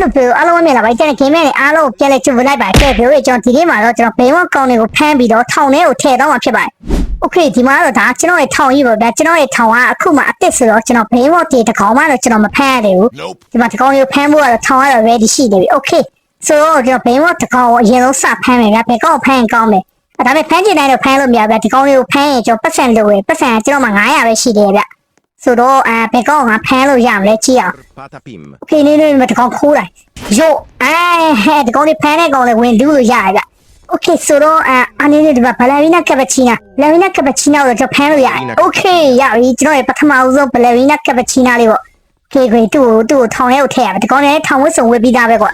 Hello ပြောအားလုံးမြင်လာပါကျွန်တော် game နဲ့အားလုံးပြန်လဲကြိုပလိုက်ပါကဲပြောရကျွန်တော်ဒီနေ့မှာတော့ကျွန်တော်ဘိန်းဝကောင်းတွေကိုဖမ်းပြီးတော့ထောင်ထဲကိုထည့်တော့မှာဖြစ်ပါတယ် Okay ဒီမှာတော့ဒါကျွန်တော်ရဲ့ထောင်ကြီးပေါ့ဗျာကျွန်တော်ရဲ့ထောင်ကအခုမှအစ်စ်ဆိုတော့ကျွန်တော်ဘိန်းဝတီတစ်ကောင်မှတော့ကျွန်တော်မဖမ်းရသေးဘူး Nope. ဒီမှာတစ်ကောင်လေးဖမ်းဖို့ကတော့ထောင်ကတော့ ready ရှိနေပြီ Okay ဆိုတော့ကျွန်တော်ဘိန်းဝတစ်ကောင်ကိုအရင်ဆုံးစဖမ်းမယ်ဗျာဘယ်ကောင်ကိုဖမ်းရင်ကောင်းလဲအဲဒါပေမဲ့ဖမ်းချင်တိုင်းတော့ဖမ်းလို့မရဗျာဒီကောင်လေးကိုဖမ်းရင်ကျွန်တော်ပတ်စံလို့ရပတ်စံကကျွန်တော်မှ900ပဲရှိတယ်ဗျာ ဆိုတော့အဲဘယ်ကောင်ကဖမ်းလို့ရမလဲကြည့်အောင်ဖေးလေးလေးမတကောင်ခိုးလိုက်ရို့အဲဟဲ့ဒီကောင်လေးဖမ်းတဲ့ကောင်လေးဝင်လူးလို့ရတယ်ဗျ Okay ဆိုတော့အဲအနည်းနဲ့ဒီမှာဘလာရီနာကပချီနာဘလာရီနာကပချီနာကိုတော့ဖမ်းလို့ရတယ် Okay ရပြီကျွန်တော်ရဲ့ပထမဦးဆုံးဘလာရီနာကပချီနာလေးပေါ့ Okay ကိုသူ့ကိုသူ့ကိုထောင်ထဲကိုထည့်ရမယ်ဒီကောင်လေးထောင်ဝတ်စုံဝတ်ပြီးသားပဲကွာ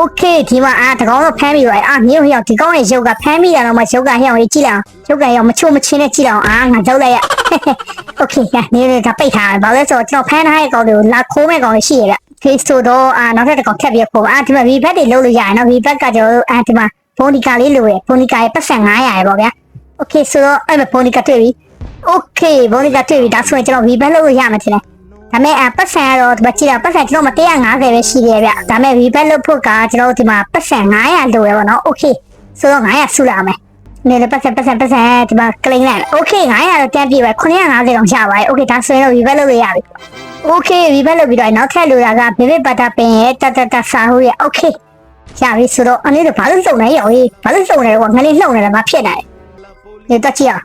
Okay ဒီမှာအာဒီကောင်ကဖမ်းပြီးတော့အာမြင်းဟျောက်ဒီကောင်ရဲ့ရုပ်ကဖမ်းပြီးတာတော့မှရုပ်ကဟျောက်ကြီးကြည့်လိုက်အောင်ရုပ်ကဟျောက်မချို့မချင်းနဲ့ကြည့်လိုက်အောင်အာငါကြောက်လိုက်ရ โอเคညနေကပိတ်ထားတယ်ဘာလဲဆိုတော့ကျွန်တော်ဖမ်းထားတဲ့ကောင်တွေကိုလာခိုးမဲ့ကောင်တွေရှိရဗျဖေးဆိုတော့အာနောက်ထပ်တစ်ကောင်ထပ်ပြီးခိုးအာဒီမှာ V back တွေလုံးလို့ရတယ်နော် V back ကကျွန်တော်အာဒီမှာဘိုနီကာလေးလိုရယ်ဘိုနီကာရဲ့ပတ်စံ900ရယ်ပေါ့ဗျာโอเคဆိုတော့အဲ့မှာဘိုနီကာတွေ့ပြီโอเคဘိုနီကာတွေ့ပြီဒါဆိုရင်ကျွန်တော် V back လုံးလို့ရမှာထင်တယ် ဒါမဲ့အပတ်စံကတော့ဒီမှာကြည့်တာပတ်စံကျွန်တော်မ150ပဲရှိတယ်ဗျဒါမဲ့ rebat လုပ်ဖို့ကကျွန်တော်တို့ဒီမှာပတ်စံ900လိုရပါတော့ okay ဆိုတော့900စုလာမယ် နေလေပတ်စံပတ်စံပတ်စံဒီမှာ claim လိုက် okay 900တော့တန်းပြည့်ပဲ950တောင်ရပါတယ် okay ဒါဆိုရင်တော့ rebat လုပ်လို့ရပြီ okay rebat လုပ်ပြီးတော့နောက်ထပ်လိုတာက baby butter ပင်ရဲ့တတတစာဟိုးရဲ့ okay ရပြီဆိုတော့အနေနဲ့ဘာလို့စုံနေရောဟေးဘာလို့စုံနေရောငါလေးလှုပ်နေတယ်မဖြစ်နိုင်နေတော့ကြည့်အောင်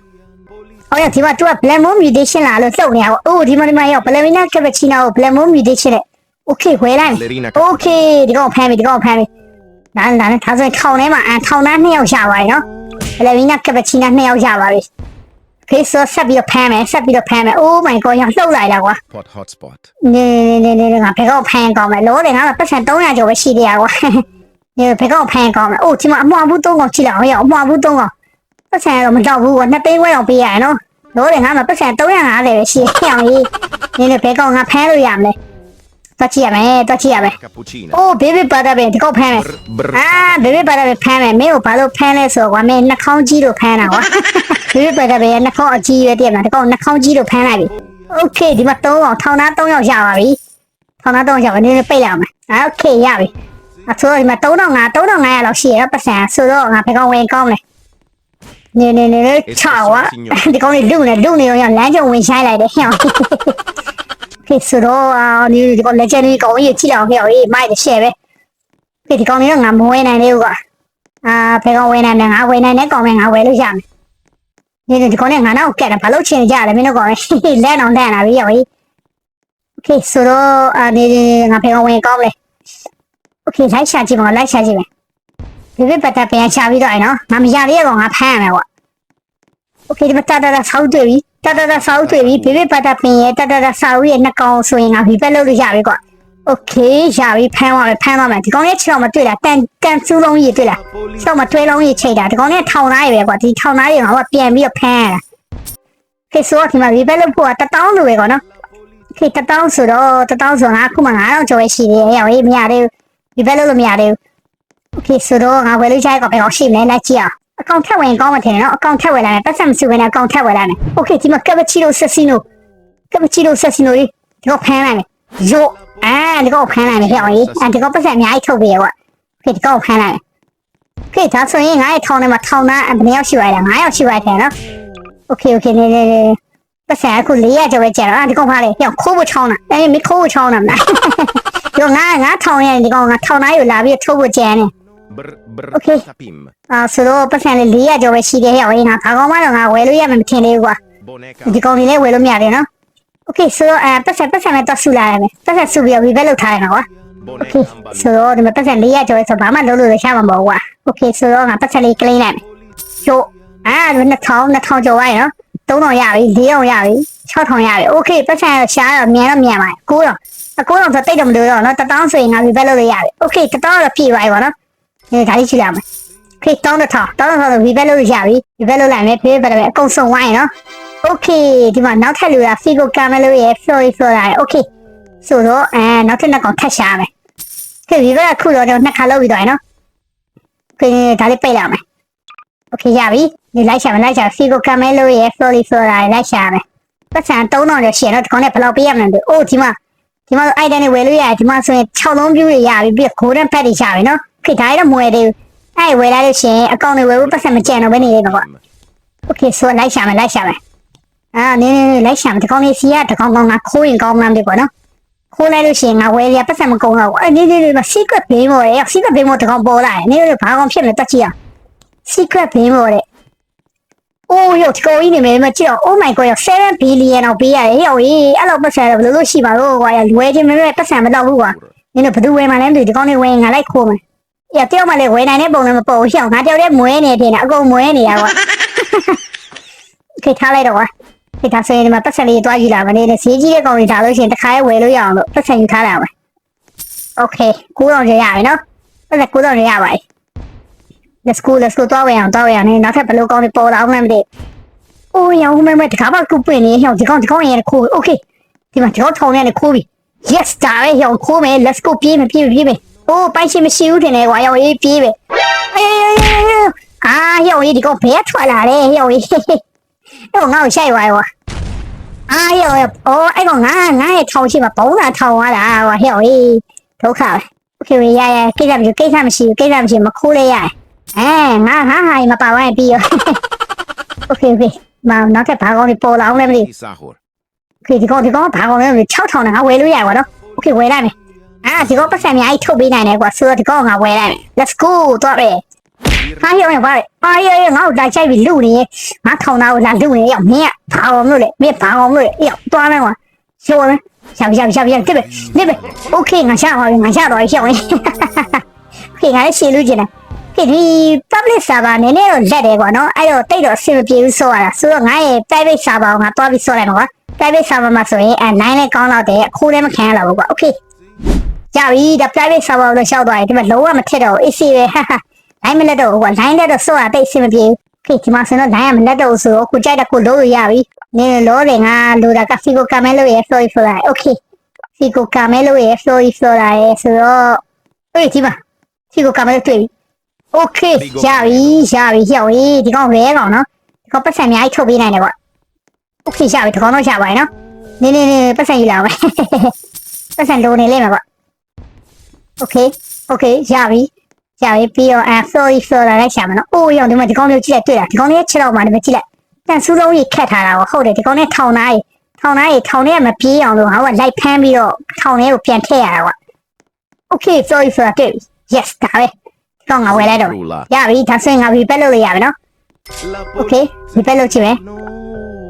အော်ရဒီမှာ तू က black moon mutation လာလို့လှုပ်နေရပါအိုးဒီမှာဒီမှာရောက် ballerina cappuccino ကို black moon mutation နဲ့ okay ဝယ်လိုက် Ballerina okay ဒီကောင်ဖမ်းပြီဒီကောင်ဖမ်းပြီနားနားနဲ့ဒါဆိုရင်ထောင်ထဲမှာအထောင်သားနှစ်ယောက်ရပါတယ်နော် ballerina cappuccino နှစ်ယောက်ရပါပြီ okay ဆိုဆက်ပြီးတော့ဖမ်းမယ်ဆက်ပြီးတော့ဖမ်းမယ် oh my god ရောက်လှုပ်လိုက်တာကွာ Pot hotspot. နေနေနေနေငါဘယ်ကောင်ဖမ်းကောင်းမယ်လောတယ်ငါပတ်စံ300ကျော်ပဲရှိသေးရကွာနေဘယ်ကောင်ဖမ်းကောင်းမယ်အိုးဒီမှာအမွှာဘူး3ကောင်ကြည့်လိုက်အောင်ရအမွှာဘူး3ကောင်ပတ်စံတော့မတော့ဘူးကွာနှစ်သိန်းခွဲတော့ပေးရတယ်နော်လို့တယ်ငါမှပတ်စံ350ပဲရှိရအောင်ကြီးနင်းလည်းဘဲကောင်ငါဖမ်းလို့ရမလဲ တော့ကြည့်ရမယ်တော့ကြည့်ရမယ် Cappuccino. အိုးဘေဘီပါတာပဲဒီကောက်ဖမ်းမယ် Brr. အာဘေဘီပါတာပဲဖမ်းမယ်မင်းကိုဘာလို့ဖမ်းလဲဆိုတော့ကွာမင်းနှာခေါင်းကြီးလို့ဖမ်းတာကွာဘေဘီပါတာပဲနှာခေါင်းအကြီးရွယ်တည်းမှာဒီကောင်နှာခေါင်းကြီးလို့ဖမ်းလိုက်ပြီโอเคဒီမှာ3အောင်ထောင်သား3ယောက်ရပါပြီထောင်သား3ယောက်ရပါနင်းလည်းပိတ်လိုက်အောင်မယ်အာโอเคရပြီအဆိုတော့ဒီမှာ3500 3500လောက်ရှိရတော့ပတ်စံဆိုတော့ငါဘယ်ကောင်ဝင်ကောင်းလဲနေနေနေချောက်ဝါဒီကောင်လေးလူနေလူနေရောလမ်းကြုံဝင်ဆိုင်လိုက်တယ်ဟဲ့ ဖေဆိုတော့အာဒီဒီကောင်လက်ချက်လေးကောင်ကြီးကြည့်အောင်ဟဲ့ဟေးမိုက်တယ်ရှယ်ပဲဖေဒီကောင်လေးတော့ငါမဝဲနိုင်သေးဘူးကွာအာဖေကောင်ဝဲနိုင်တယ်ငါဝဲနိုင်တဲ့ကောင်ပဲငါဝဲလို့ရမယ်ဒီဒီကောင်လေးငါနောက်ကြက်တယ်ဘာလို့ချင်ကြလဲမင်းတို့ကောင်လေးလက်အောင်တန်းလာပြီဟေးโอเคဆိုတော့အာဒီငါဖေကောင်ဝင်ကောင်းလေโอเคလိုက်ရှာကြည့်ပါလိုက်ရှာကြည့်မယ်ဒီဘက်ပတ်တာပြန်ချပြီးတော့အဲ့နော်ငါမရသေးရကောင်ငါဖမ်းရမယ်ကွာ โอเคဒီမှာတတတဆောက်တွေ့ပြီ တတတဆောက်တွေ့ပြီဘေဘေပတ်တာပင်ရဲ့တတတဆောက်ရဲ့နှစ်ကောင်ဆိုရင်ငါဒီဘက်လို့လို့ရပြီကွာโอเคရပြီဖမ်းသွားမယ်ဖမ်းသွားမယ်ဒီကောင်ရဲ့ခြေတော်မတွေ့လားတန်တန်စူးလုံးကြီးတွေ့လား Police. ခြေတော်မတွဲလုံးကြီးချိန်တာဒီကောင်ရဲ့ထောင်သားရပဲကွာဒီထောင်သားရငါကပြန်ပြီးတော့ဖမ်းရတာဖေဆိုဒီမှာဒီဘက်လို့ပို့တာတတောင်းလိုပဲကွာနော်ဖေတတောင်းဆိုတော့တတောင်းဆိုငါအခုမှ9000ကျော်ပဲရှိသေးတယ်ဟေးမရသေးဘူးဒီဘက်လို့လို့မရသေးဘူးโอเคဆိုတော့ငါဝယ်လို့ရတဲ့ကောင်ပဲအောင်ရှိမလဲလိုက်ကြည့်အောင် အကောင့်ထက်ဝင်ကောင်းမှထင်တယ်နော်အကောင့်ထက်ဝင်လာမယ်ပတ်စံမစုဘဲနဲ့အကောင့်ထက်ဝင်လာမယ်โอเคဒီမှာကပချီလိုဆက်စီနိုကပချီလိုဆက်စီနိုလေးဒီကောဖမ်းလိုက်မယ်ယိုအာဒီကောဖမ်းလိုက်မယ်ဟဲ့အောင်ကြီးအဲဒီကောပတ်စံအများကြီးထုတ်ပေးရကွာโอเคဒီကောဖမ်းလိုက်မယ်โอเคဒါဆိုရင်ငါ့ရဲ့ထောင်းထဲမှာထောင်းသားဘယ်နှစ်ယောက်ရှိပါလဲ9ယောက်ရှိပါတယ်နော်โอเคโอเคနေနေနေပတ်စံအခု400ကျော်ပဲကျတော့အာဒီကောဖားလေဟဲ့ခိုးဖို့ချောင်းတာအဲမခိုးဖို့ချောင်းတာမလားဒီကောငါငါထောင်းရဲ့ဒီကောငါထောင်းသားယူလာပြီးထုတ်ဖို့ကြံနေ Br br okay. sapim. အာဆိုတော့ပတ်စံလေး400ကျော်ပဲရှိသေးရဲ့ဟောငါဘာကောင်းမှတော့ငါဝယ်လို့ရမှမထင်သေးဘူးကွာ Boneca. ဒီကောင်ကြီးလည်းဝယ်လို့မရတယ်နော် Okay ဆိုတော့အဲပတ်စံပတ်စံနဲ့တော့ဆူလာရမယ်ပတ်စံဆူပြီးတော့ revert လုပ်ထားရမှာကွာ Okay Boneca ambal. ဆိုတော့ဒီမှာပတ်စံ400ကျော်ရဲ့ဆိုဘာမှလုပ်လို့လည်းရှာမှာမဟုတ်ဘူးကွာ Okay ဆိုတော့ငါပတ်စံလေး clean လိုက်မယ်ရို့အာ2000 2000ကျော်ပါရနော်3000ရပြီ4000ရပြီ6000ရပြီ Okay ပတ်စံရှားတော့မြန်တော့မြန်ပါတယ်9000အကူတော့တိတ်တော့မလို့တော့နော်1000ဆိုရင်ငါ revert လုပ်လို့ရတယ် Okay 1000တော့ပြည့်ပါပြီပေါ့နော် အဲဒါကြီးရှိရမယ်ခေတောင်းတစ်ထောင်တောင်းတစ်ထောင်ဆို rebate လုပ်လို့ရပြီ rebate လုပ်လိုက်မယ် pay ပဲအကုန်စုံသွားရင်နော် okay ဒီမှာနောက်ထပ်လိုတာ figo camelo ရဲ့ flory flora ရဲ့ okay ဆိုတော့အဲနောက်ထပ်နှစ်ကောင်ထပ်ရှာမယ်ခေ rebate ခုတော့တော့နှစ်ခါလုပ်ပြီးတော့ရနော်ခေဒါလေးပိတ်လိုက်မယ် okay ရပြီဒီလိုက်ရှာမယ်လိုက်ရှာ figo camelo ရဲ့ flory flora ရဲ့လိုက်ရှာမယ်ပတ်စံ3000ကျော်ရှည်တော့ဒီကောင်နဲ့ဘယ်လောက်ပေးရမလဲအိုးဒီမှာ ဒီမှာအိုက်တန်တွေဝယ်လို့ရတယ်ဒီမှာဆိုရင်6လုံးပြူတွေရပြီပြီး golden pet တွေရပြီနော်ခေဒါရတော့မဝယ်သေးဘူးအဲ့ဝယ်လိုက်လို့ရှင်အကောင့်တွေဝယ်ဖို့ပတ်စံမကျန်တော့ဘယ်နေလဲကွာ okay so လိုက်ရှာမယ်လိုက်ရှာမယ်အာနင်းနင်းလိုက်ရှာမယ်ဒီကောင်လေးစီကဒီကောင်ကောင်ကခိုးရင်ကောင်းမှန်းပြီကွာနော်ခိုးလိုက်လို့ရှင်ငါဝယ်ရပတ်စံမကုန်တော့ဘူးအဲ့နင်းနင်းက secret bin ပေါ်ရဲ့ secret bin ပေါ်ဒီကောင်ပေါ်လာတယ်နင်းတို့ဘာကောင်ဖြစ်မလဲတက်ကြည့်အောင် secret bin ပေါ်တဲ့ အိုးယောတကောကြီးနေမယ်မကြည့်တော့ Oh my god ယော7 billion တော့ပေးရတယ်ယောအေးအဲ့လောက်ပတ်စံတော့ဘယ်လိုလုပ်ရှိပါတော့ကွာယောလွယ်ချင်းမင်းရဲ့ပတ်စံမတော့ဘူးကွာနင်တို့ဘယ်သူဝယ်မှလဲမသိဒီကောင်တွေဝယ်ရင်ငါလိုက်ခိုးမယ်ယောတယောက်မှလည်းဝယ်နိုင်တဲ့ပုံလည်းမပေါ်ဘူးရှောင်းငါတယောက်တည်းမွဲနေတယ်နဲ့အကုန်မွဲနေရကွာခေထားလိုက်တော့ကွာခေထားဆိုရင်ဒီမှာပတ်စံလေးတွားကြည့်လာမနေနဲ့ဈေးကြီးတဲ့ကောင်တွေထားလို့ရှိရင်တစ်ခါရဲဝယ်လို့ရအောင်လို့ပတ်စံယူထားလာမယ် Okay 9000ရရပြီနော်ပတ်စံ9000ရရပါတယ် let's go let's go တော့ဝယ်အောင်တော့ဝယ်အောင်နောက်ထပ်ဘလို့ကောင်းနေပေါ်လာအောင်လည်းမသိအိုးရောင်းမဲမဲတခါမှကုပ်ပွင့်နေရောင်းဒီကောင်ဒီကောင်ရဲ့ခိုး okay ဒီမှာဒီကောင်ထောင်နေနဲ့ခိုးပြီ yes ဒါပဲရောင်းခိုးမယ် let's go ပြေးမယ်ပြေးမယ်ပြေးမယ်အိုးပိုင်ရှင်မရှိဘူးတင်လေကွာရောင်းရေးပြေးပဲအေးအာရောင်းရေးဒီကောင်ဘယ်ထွက်လာလဲရောင်းရေးတော့ငါ့ကိုရှိုက်သွားရောအာရောင်းရေးအိုးအဲ့ကောင်ငါငါရဲ့ထောင်ရှိမှာဘုံသာထောင်သွားတာဟောရောင်းရေးဒုက္ခပဲ okay ရရကိစ္စမရှိကိစ္စမရှိကိစ္စမရှိမခိုးလဲရတယ် အဲငါငါဟာမပါဝိုင်းပြီးရောโอเคโอเคမနောက်ထပ်ဘာကောင်းလေးပေါ်လာအောင်လည်းမသိ Isahor. โอเคဒီကောင်ဒီကောင်ဘာကောင်းလဲ6000နဲ့ငါဝယ်လို့ရပါတော့โอเคဝယ်လိုက်မယ်အာဒီကောင်ပတ်စံအများကြီးထုတ်ပေးနိုင်တယ်ကွာဆိုတော့ဒီကောင်ငါဝယ်လိုက်မယ် let's go တော့ပဲ ဟာရောရောပါအာရရငါ့ကိုလာချိုက်ပြီးလူနေငါထောင်သားကိုလာလူနေရောက်မင်းကဘာအောင်လို့လဲမင်းဘာအောင်လို့လဲရောက်သွားမယ်ကွာရှောမယ်ရှာရှာရှာရှာတစ်ပဲတစ်ပဲโอเคငါရှာပါပြီငါရှာတော့ရှောင်းရင်ခေငါလည်းရှည်လူကျင်တယ် ဖြစ်ဒီ public server နည်းနည်းတော့လက်တယ်ပေါ့နော်အဲ့တော့တိတ်တော့အဆင်မပြေဘူးဆော့ရတာဆိုတော့ငါရဲ့ private server ကိုငါတွားပြီးဆော့လိုက်မှာကွာ private server မှာဆိုရင်အဲ9လည်းကောင်းတော့တယ်အခိုးလည်းမခံရတော့ဘူးကွာ okay ရပြီဒါ private server ကိုလျှောက်သွားရင်ဒီမှာလုံးဝမထက်တော့ဘူး AC ပဲဟာဟာနိုင်မလက်တော့ဟိုကနိုင်လက်တော့စော့ရတိတ်အဆင်မပြေဘူးခေဒီမှာဆင်တော့နိုင်ရမလက်တော့ဆိုတော့ကိုကြိုက်တဲ့ကိုလုံးလို့ရပြီနင်းလို့တယ်ငါလိုတာကစီကိုကမဲလို့ရ sorry for that okay စီကိုကမဲလို့ရ sorry for that ဆိုတော့အေးဒီမှာစီကိုကမဲလို့တွေ့ပြီ okay ရပြီရပြီရောက်ပြီဒီကောင်ရဲကောင်နော်ဒီကောင်ပတ်စံအများကြီးထုတ်ပေးနိုင်တယ်ကွာ okay ရပြီဒီကောင်တော့ရပါရဲ့နော်နင်းနင်းနင်းပတ်စံယူလာမယ်ပတ်စံလိုနေလိမ့်မယ်ကွာ okay okay ရပြီကြာပြီပြီးတော့အဲ sorry sorry လိုက်ရှာမယ်နော်။အိုးရောဒီမှာဒီကောင်လေးကြည့်လိုက်တွေ့လားဒီကောင်လေးချက်တော့မှလည်းကြည့်လိုက်။တန်စူးလုံးကြီးခက်ထားတာကိုဟုတ်တယ်ဒီကောင်လေးထောင်သားကြီးထောင်သားကြီးထောင်ထဲကမပြေးအောင်လို့ဟာကလိုက်ဖမ်းပြီးတော့ထောင်ထဲကိုပြန်ထည့်ရတာကွာ။ Okay sorry sorry တွေ့ yes ဒါပဲ ဒီကောင်ငါဝယ်လိုက်တော့မယ် Rula. ရပြီဒါဆိုရင်ငါ repair လုပ်လို့ရပြီနော် La Okay repair လုပ်ကြည့်မယ် No.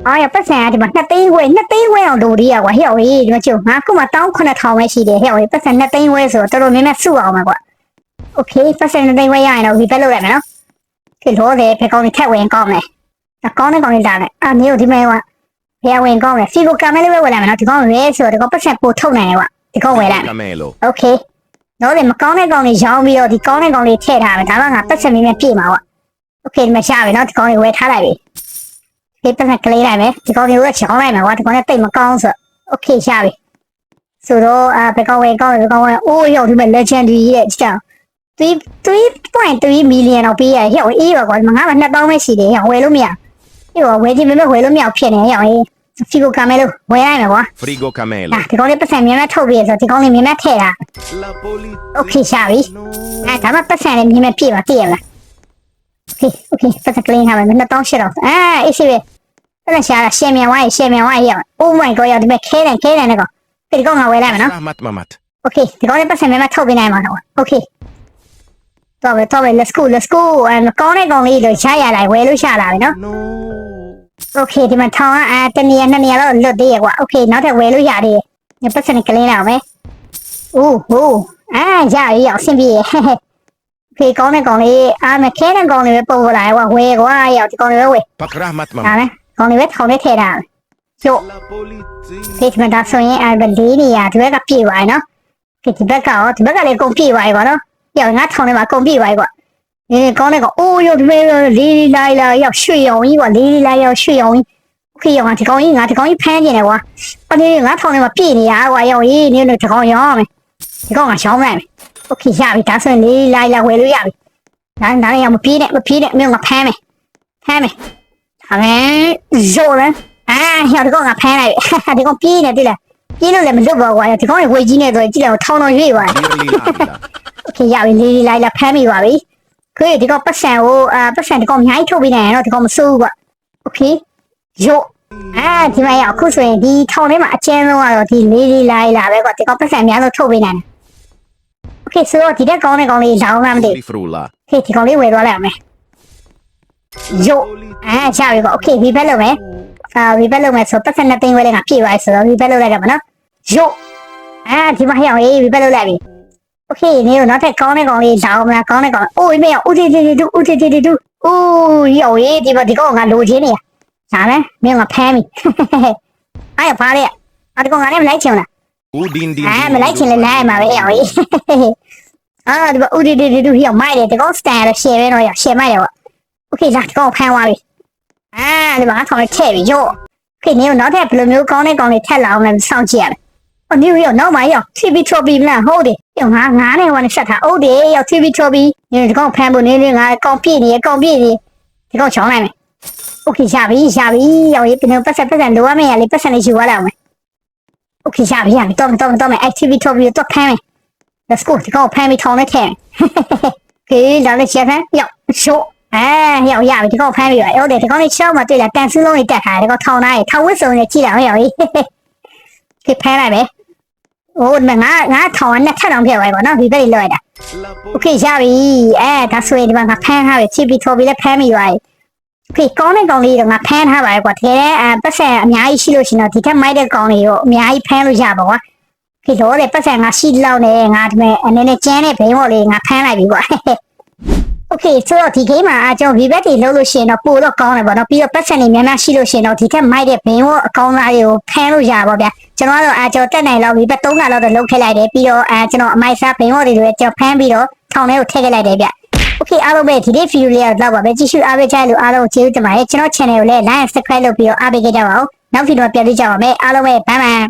။အားရပတ်စံကဒီမှာ2သိန်းဝယ်2သိန်းဝယ်အောင်လိုသေးရကွာဟဲ့ဟေးဒီမှာကျုပ်ငါခုမှ19000ပဲရှိတယ်ဟဲ့ဟေးပတ်စံ2သိန်းဝယ်ဆိုတော့တော်တော်များများစုအောင်ပါကွာ။ Okay ပတ်စံ2သိန်းဝယ်ရရင်တော့ repair လုပ်လိုက်မယ်နော်။ ဖြစ်လို့တယ်ဘယ်ကောင်တွေထက်ဝင်ကောင်းလဲအကောင်းတဲ့ကောင်တွေလာတယ်အာနေတို့ဒီမဲ့ကဘယ်ဝင်ကောင်းလဲဖီကိုကမဲလေးပဲဝယ်လိုက်မယ်နော်ဒီကောင်ရဲဆိုတော့ဒီကောင်ပတ်ဆက်ပို့ထုတ်နိုင်တယ်ကွာဒီကောင်ဝယ်လိုက်မယ် Camelo. โอเค တော့လေမကောင်းတဲ့ကောင်တွေရောင်းပြီးတော့ဒီကောင်းတဲ့ကောင်တွေထည့်ထားမယ်ဒါမှငါပတ်ဆက်မင်းနဲ့ပြည့်မှာကွာโอเคဒီမှာရှာပြီနော်ဒီကောင်တွေဝယ်ထားလိုက်ပြီဒီပတ်ဆက်ကလေးလိုက်မယ်ဒီကောင်တွေကချောင်းလိုက်မယ်ကွာဒီကောင်နဲ့တိတ်မကောင်းဆိုโอเคရှာပြီဆိုတော့အာဘယ်ကောင်ဝယ်ကောင်းလဲဘယ်ကောင်ဝယ်အိုးရောက်ဒီမဲ့ legendary ရဲ့ကြောင်3.3 million တော့ပေးရတယ်ဟဲ့အေးပါကွာငါမှ2000ပဲရှိတယ်ဟဲ့ဝယ်လို့မရဟဲ့ဝယ်ခြင်းမမဲ့ဝယ်လို့မရဖြစ်နေဟဲ့အေး Frigo Camelo ဝယ်ရမယ်ကွာ Frigo Camelo ဒါဒီကောင်လေးပတ်စံမြန်မထုတ်ပြီးဆိုဒီကောင်လေးမြန်မထည့်တာ La poli Okay ရှာပြီအဲဒါမှပတ်စံလေးမြန်မပြည့်ပါတည့်ရမလား Okay Okay ပတ်စံကလေးထားမယ်2800အဲအေးရှိပြီပတ်စံရှာတာရှယ်မြန်ဝိုင်းရှယ်မြန်ဝိုင်းရအောင် Oh my god ရောက်ဒီမဲ့ခဲတယ်ခဲတယ်နဲ့ကောင်ဒီကောင်ငါဝယ်လိုက်မယ်နော် Mamat Mamat Okay ဒီကောင်လေးပတ်စံမြန်မထုတ်ပြီးနိုင်မှာတော့ Okay တော့ပဲတော့ပဲ let's go let's go အဲကောင်းတဲ့ကောင်လေးတော့ရှာရလိုက်ဝယ်လို့ရှာလာပြီနော် โอเคဒီမှာထောင်ကအဲတနေရာနှစ်နေရာတော့လွတ်သေးရကွာโอเคနောက်ထပ်ဝယ်လို့ရသေးတယ်ညပတ်စံကလေးလာမယ်အိုးဟိုးအာရရရအဆင်ပြေဟဲ့ဟဲ့โอเคကောင်းတဲ့ကောင်လေးအာမခဲတဲ့ကောင်လေးပဲပုံပေါ်လာကွာဝယ်ကွာရောက်ဒီကောင်လေးပဲဝယ် Pak Rahmat ဒါ Mamat. ပဲကောင်လေးပဲထောင်လေးထည့်တာကျို့ La polizia. ဒီမှာဒါဆိုရင်အဲလေးနေရာဒီဘက်ကပြေးသွားရနော်ဒီဒီဘက်ကရောဒီဘက်ကလည်းကုန်ပြေးသွားရကွာနော်ရောက်ငါထောင်ထဲမှာကုန်ပြေးသွားရကွာ ။အေးကောင်းတဲ့ကောင်အိုးရုပ်တမဲလေးလေးလိုက်လာရောက်ရွှေရောင်ကြီးကွာလေးလေးလိုက်ရောက်ရွှေရောင်ကြီး။ခေရောင်ဒီကောင်ကြီးငါဒီကောင်ကြီးဖမ်းနေတယ်ကွာ။ပနေငါထောင်ထဲမှာပြည့်နေရကွာရောက်ရေးနေတော့ဒီကောင်ရောင်းမယ်။ဒီကောင်ကရောင်းလိုက်မယ်။ Okay ရပြီဒါဆိုရင်လေးလိုက်လာဝယ်လို့ရပြီ။ဒါဒါလည်းရမပြေးနဲ့မပြေးနဲ့မြို့ငါဖမ်းမယ်။ဖမ်းမယ်။ဒါလည်းဇော်ရန်အာရောက်ဒီကောင်ကဖမ်းလိုက်ဒီကောင်ပြေးနေတိလား။ပြေးလို့လည်းမလွတ်ပါကွာ။ဒီကောင်ကဝေကြီးနေဆိုရင်ကြည့်လိုက်ထောင်တော်ရွေ့ပါ။ Okay ရပြီလေးလိုက်လာဖမ်းမိပါပြီ။ ခရီးဒီကောင်ပတ်စံကိုအာပတ်စံဒီကောင်အများကြီးထုတ်ပေးနိုင်ရတော့ဒီကောင်မစိုးဘူးကွ။ Okay ရော့အာဒီမှာရအခုဆိုရင်ဒီထောင်ထဲမှာအကျဉ်းဆုံးကတော့ဒီလေးလေးလိုက်လာပဲကွဒီကောင်ပတ်စံအများဆုံးထုတ်ပေးနိုင်တယ်။ Okay ဆိုတော့ဒီတက်ကောင်းတဲ့ကောင်လေးလောင်းလားမသိဘူး။ Okay ဒီကောင်လေးဝယ်သွားလိုက်အောင်မယ်။ရော့အာချပြီကွ Okay ဒီဘက်လုပ်မယ်။အာဒီဘက်လုပ်မယ်ဆိုပတ်စံနဲ့သိမ်းဝဲလိုက်တာပြည့်သွားပြီဆိုတော့ဒီဘက်လုပ်လိုက်တော့မနော်။ရော့အာဒီမှာရအောင်ရေးဒီဘက်လုပ်လိုက်ပြီ။ โอเคနေတော့နောက်ထပ်ကောင်းတဲ့ကောင်လေးလောင်းမလားကောင်းတဲ့ကောင်အိုးမေဦးတီတီတီတူဦးတီတီတီတူအိုးရော်ရေးဒီဘဒီကောင်ငါလိုချင်နေရဒါမဲ့မင်းကဖမ်းပြီအဲ့ဖားလေအဲ့ဒီကောင်ကလည်းမလိုက်ချင်ဘူးလား Udin din. အာမလိုက်ချင်လည်းလိုက်မှာပဲရော်ရေးအာဒီဘဦးတီတီတီတူဟိအောင်မိုက်တယ်ဒီကောင်စတန်ရရှယ်ပဲတော့ရရှယ်မိုက်တယ်ပေါ့โอเคလာဒီကောင်ဖမ်းသွားပြီအာဒီမှာထောင်လေးထည့်ပြီရော့โอเคနေတော့နောက်ထပ်ဘယ်လိုမျိုးကောင်းတဲ့ကောင်လေးထက်လာအောင်လဲစောင့်ကြည့်ရမယ် ။အနည်းရောနောက်မှရော TV ထော်ပြီးမလားဟုတ်တယ်။ရောငါငါနဲ့ဝါနဲ့ဆက်ထား။ဟုတ်တယ်ရော TV ထော်ပြီးနေဒီကောင်ဖမ်းဖို့နေနေငါကောင်ပြည့်နေကောင်ပြည့်နေဒီကောင်ချောင်းလိုက်မယ်။ Okay ရပြီရပြီရောရေပြန်ပတ်ဆက်ပတ်ဆက်လိုရမယ်ရလေပတ်ဆက်နေယူရအောင်မယ်။ Okay ရပြီရပြီတော့တော့တော့မယ် TV ထော်ပြီးတော့ဖမ်းမယ်။ Let's go ဒီကောင်ဖမ်းပြီးထောင်းလိုက်ခဲ့။ Okay ဒါလည်းချက်ဖမ်းရောရှို့အဲရောက်ရပြီဒီကောင်ဖမ်းပြီရောဟုတ်တယ်ဒီကောင်လေးချောင်းမှာတွေ့လာတန်ဆူးလုံးကြီးတက်ထားတယ်ဒီကောင်ထောင်းထားတယ်ထောင်းဝစ်စုံနဲ့ကြည့်တာဟုတ်ရော ငါငါထောင်နဲ့ထပ်တောင်ဖြစ်သွားပြီပေါ့နော်ဒီဘက်လွယ်တာ La โอเคရပြီအဲဒါဆိုရင်ဒီမှာငါဖမ်းထားပြီချစ်ပြီးထော်ပြီးလည်းဖမ်းမိသွားပြီโอเคကောင်းတဲ့ကောင်လေးတော့ငါဖမ်းထားပါတယ်ကွာတကယ်အဲပတ်စံအများကြီးရှိလို့ရှင်တော့ဒီထက်မိုက်တဲ့ကောင်လေးကိုအများကြီးဖမ်းလို့ရပါကွာဒီတော့လေပတ်စံငါရှိလောက်နေငါဒီမဲ့အနေနဲ့ကျန်းတဲ့ဘိန်းပေါ်လေးငါဖမ်းလိုက်ပြီကွာโอเคဆိုတော့ဒီ game မှာအကျွန်တော် VBet တွေလုပ်လို့ရှိရင်တော့ပို့တော့ကောင်းတယ်ပေါ့နော်ပြီးတော့ပတ်စံတွေများများရှိလို့ရှိရင်တော့ဒီထက်မိုက်တဲ့ဘိန်းပေါ်အကောင်းသားတွေကိုဖမ်းလို့ရပါဗျာ ကျွန်တော်ကတော့အာကျွန်တော်တက်နိုင်လောက်ပြီးပတ်3ခါလောက်တော့လုတ်ခဲ့လိုက်တယ်ပြီးတော့အာကျွန်တော်အမိုက်စားဘိန်းဝေါ်တွေတွေကျွန်တော်ဖမ်းပြီးတော့ထောင်ထဲကိုထည့်ခဲ့လိုက်တယ်ဗျโอเคအားလုံးပဲဒီနေ့ဗီဒီယိုလေးကတော့တော့ပါပဲကြည့်ရှုအားပေးကြလို့အားလုံးကိုကျေးဇူးတင်ပါတယ်ကျွန်တော် channel ကိုလည်း like and subscribe လုပ်ပြီးတော့အားပေးကြပါဦးနောက်ဗီဒီယိုမှာပြန်တွေ့ကြပါမယ်အားလုံးပဲဘိုင်ဘိုင်